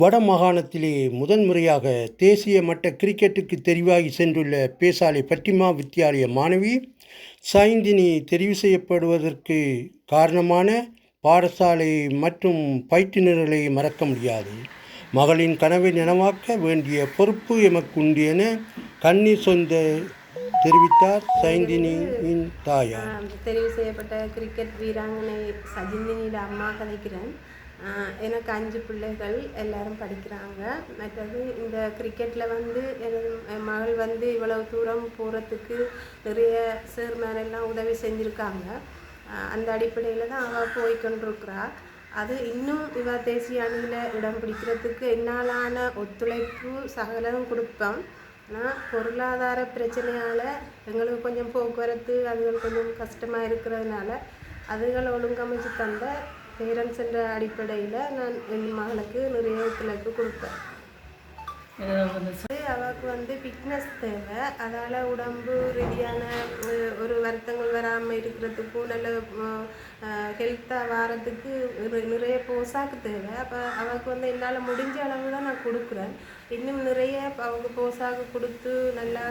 வடமாகாணத்திலே முதன்முறையாக தேசிய மட்ட கிரிக்கெட்டுக்கு தெரிவாகி சென்றுள்ள பேசாலை பட்டிமா வித்தியாலய மாணவி சைந்தினி தெரிவு செய்யப்படுவதற்கு காரணமான பாடசாலை மற்றும் பயிற்றுனர்களை மறக்க முடியாது. மகளின் கனவை நனவாக்க வேண்டிய பொறுப்பு எமக்கு உண்டு என கண்ணீர் சொந்த தெரிவித்தார் சைந்தினியின் தாயார். தெரிவு செய்யப்பட்ட கிரிக்கெட் வீராங்கனை சஜிந்தினியோட அம்மா கதைக்கிறேன். எனக்கு அஞ்சு பிள்ளைகள் எல்லாரும் படிக்கிறாங்க. மற்றது இந்த கிரிக்கெட்டில் வந்து எனது என் மகள் வந்து இவ்வளவு தூரம் போகிறதுக்கு நிறைய சேர்மேன் எல்லாம் உதவி செஞ்சுருக்காங்க. அந்த அடிப்படையில் தான் அவள் போய்கொண்டிருக்கிறா அது இன்னும் இவ தேசிய அணியில் இடம் பிடிக்கிறதுக்கு என்னாலான ஒத்துழைப்பு சகலம் கொடுப்போம். ஆனால் பொருளாதார பிரச்சனையால் எங்களுக்கு கொஞ்சம் போக்குவரத்து அதுகள் கொஞ்சம் கஷ்டமாக இருக்கிறதுனால அதுகளை ஒழுங்கமைச்சு தந்த பேரண்ட்ஸ் என்ற அடிப்படையில் நான் என் மகளுக்கு நிறைய ஒத்துழைப்பு கொடுப்பேன். வந்து ஃபிட்னஸ் தேவை. அதால் உடம்பு ரீதியான ஒரு வருத்தங்கள் வராமல் இருக்கிறதுக்கும் நல்ல ஹெல்த்தாக வாரத்துக்கு நிறைய போசாக்கு தேவை. அப்போ அவளுக்கு வந்து என்னால் முடிஞ்ச அளவு தான் நான் கொடுக்குறேன். இன்னும் நிறைய அவங்க போசாக்கு கொடுத்து நல்லா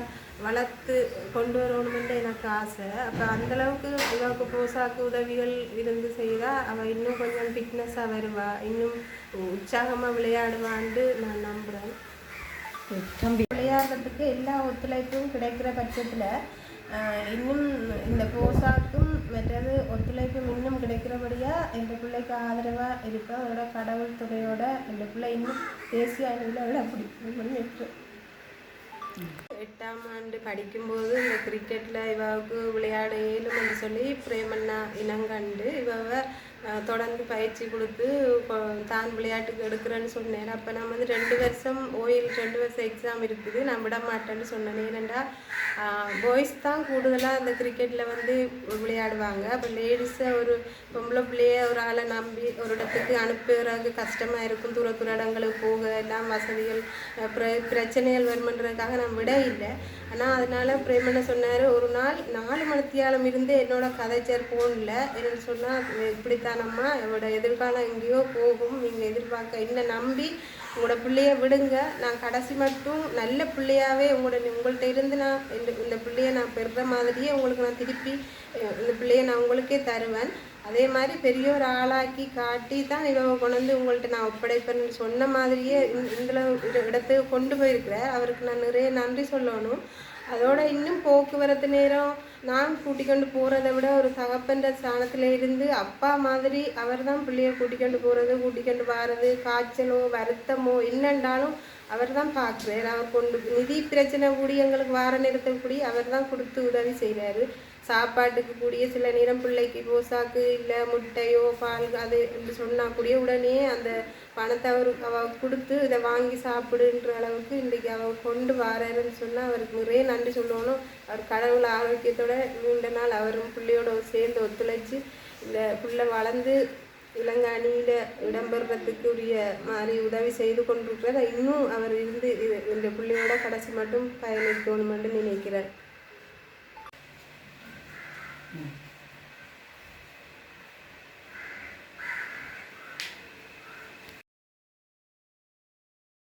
வளர்த்து கொண்டு வரணுமென்று எனக்கு ஆசை. அப்போ அந்தளவுக்கு இவளுக்கு போசாக்கு உதவிகள் இருந்து செய்தால் அவள் இன்னும் கொஞ்சம் ஃபிட்னஸாக வருவா. இன்னும் உற்சாகமாக விளையாடுவான்ட்டு நான் நம்புகிறேன் விளையாடுறதுக்கு எல்லா ஒத்துழைப்பும் கிடைக்கிற பட்சத்தில் இன்னும் இந்த போசாக்கும் மற்றது ஒத்துழைப்பும் இன்னும் கிடைக்கிறபடியாக எந்த பிள்ளைக்கு ஆதரவாக இருக்க அதோட கடவுள் துறையோட இந்த பிள்ளை இன்னும் தேசிய அளவில் விட பிடிக்கும் எட்டாம் ஆண்டு படிக்கும்போது இந்த கிரிக்கெட்டில் இவாவுக்கு விளையாட இயலும்னு சொல்லி பிரேமண்ணா இனங்கண்டு இவ தொடர்ந்து பயிற்சி கொடுத்து தான் விளையாட்டுக்கு எடுக்கிறேன்னு சொன்னேன். அப்போ நான் வந்து ரெண்டு வருஷம் ஓயில் ரெண்டு வருஷம் எக்ஸாம் இருக்குது. நான் விட மாட்டேன்னு சொன்னேன். ஏனெண்டா பாய்ஸ் தான் கூடுதலாக அந்த கிரிக்கெட்டில் வந்து விளையாடுவாங்க. அப்போ லேடிஸை ஒரு பொம்பளை பிள்ளைய ஒரு ஆளை நம்பி ஒரு இடத்துக்கு அனுப்புறது கஷ்டமாக இருக்கும். தூர தூர இடங்களுக்கு போக எல்லாம் வசதிகள் பிர- பிரச்சனைகள் வருமன்றதுக்காக நான் விட இல்லை. ஆனால் அதனால் பிரேமண்ண சொன்னார் ஒரு நாள் நாலு மணித்தியாலம் இருந்து என்னோட கதைச்சர் ஃபோனில் என்னன்னு சொன்னால் இப்படித்தானம்மா என்னோட எதிர்காலம் எங்கேயோ போகும். நீங்கள் எதிர்பார்க்க என்ன நம்பி உங்களோட பிள்ளைய விடுங்க. நான் கடைசி மட்டும் நல்ல பிள்ளையாவே உங்களோட உங்கள்கிட்ட இருந்து நான் இந்த இந்த பிள்ளைய நான் பெறுற மாதிரியே உங்களுக்கு நான் திருப்பி இந்த பிள்ளைய நான் உங்களுக்கே தருவேன். அதே மாதிரி பெரிய ஒரு ஆளாக்கி காட்டி தான் இவ கொண்டு வந்து உங்கள்கிட்ட நான் ஒப்படைப்பேன்னு சொன்ன மாதிரியே இந்த இடத்துக்கு கொண்டு போயிருக்கிறேன் அவருக்கு நான் நிறைய நன்றி சொல்லணும். அதோட இன்னும் போக்குவரத்து நேரம். நான் கூட்டிக்கொண்டு போகிறத விட ஒரு சகப்பன்ற ஸ்தானத்தில் இருந்து அப்பா மாதிரி அவர் தான் பிள்ளைய கூட்டிக்கொண்டு போகிறது கூட்டிக்கொண்டு வர்றது காய்ச்சலோ வருத்தமோ என்னண்டாலும் அவர் தான் பார்க்குறாரு. அவர் கொண்டு நிதி பிரச்சனை கூடி எங்களுக்கு வார நேரத்தை கூடி அவர் தான் கொடுத்து உதவி செய்கிறாரு சாப்பாட்டுக்கு கூடிய சில நேரம் பிள்ளைக்கு போசாக்கு இல்லை முட்டையோ பால் அது என்று சொன்னால் கூடிய உடனே அந்த பணத்தை அவர் அவ கொடுத்து இதை வாங்கி சாப்பிடுன்ற அளவுக்கு இன்றைக்கி அவ கொண்டு வராருன்னு சொன்னால் அவருக்கு நிறைய நன்றி சொல்லணும். அவர் கடவுள் ஆரோக்கியத்தோட நீண்ட நாள் அவரும் பிள்ளையோட சேர்ந்து ஒத்துழைச்சு இந்த பிள்ளை வளர்ந்து இளங்காணியில் இடம்பெறத்துக்கு உரிய மாதிரி உதவி செய்து கொண்டிருக்கிறார் இன்னும் அவர் இருந்து இது- இந்த பிள்ளையோட கடைசி மட்டும் பயணிக்கணுமென்று Mm.